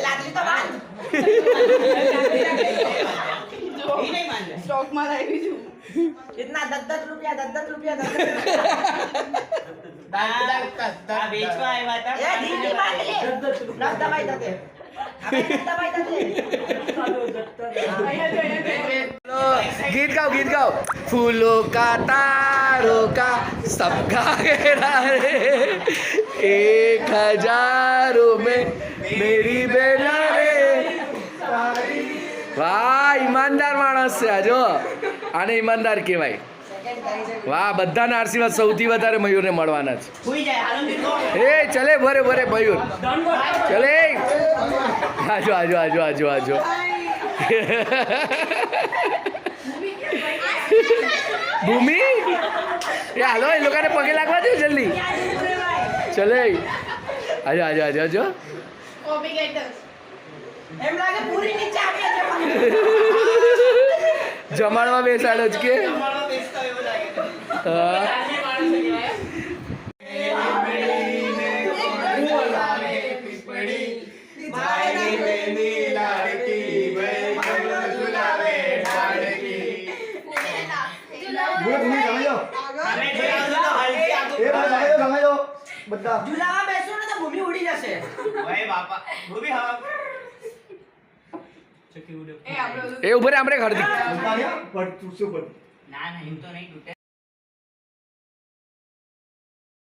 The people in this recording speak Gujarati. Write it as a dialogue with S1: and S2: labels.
S1: લાકડી તો બાંધ રૂપિયા દસ દસ રૂપિયા. દસ
S2: દસ વેચવા આવ્યા
S3: રૂપિયા
S4: ગીત ગાઓ ગીત ગાઓ ફૂલો કા તારો કા સબકા ઘેરા રે એક હજારો મેં મેરી બેના વાહ ઈમાનદાર માણસ છે આજો આને ઈમાનદાર કહેવાય વાહ બધાના આશીર્વાદ સૌથી વધારે મયુરને મળવાના છે. એ, ચલે, ભરે ભરે, મયુર. ચલે. આજો આજો આજો આજો આજો. ભૂમિ? એ હાલો, એ લોકોને પગે લાગવા દે જલ્દી. ચલે. આજો આજો આજો આજો. જમાડવા બેસાડો જ કે.
S2: તમારો બેસતો એવું લાગે
S4: હા.
S2: અમે જોયું તો જો બધા.
S1: ઝુલામાં બેસો ને તો ભૂમિ ઉડી જશે.
S2: ઓય બાપા ભૂમિ હા.
S3: એ આપણે
S4: એ ઉભરે આપણે ખડતી
S2: ના ના એમ તો નહીં તૂટે.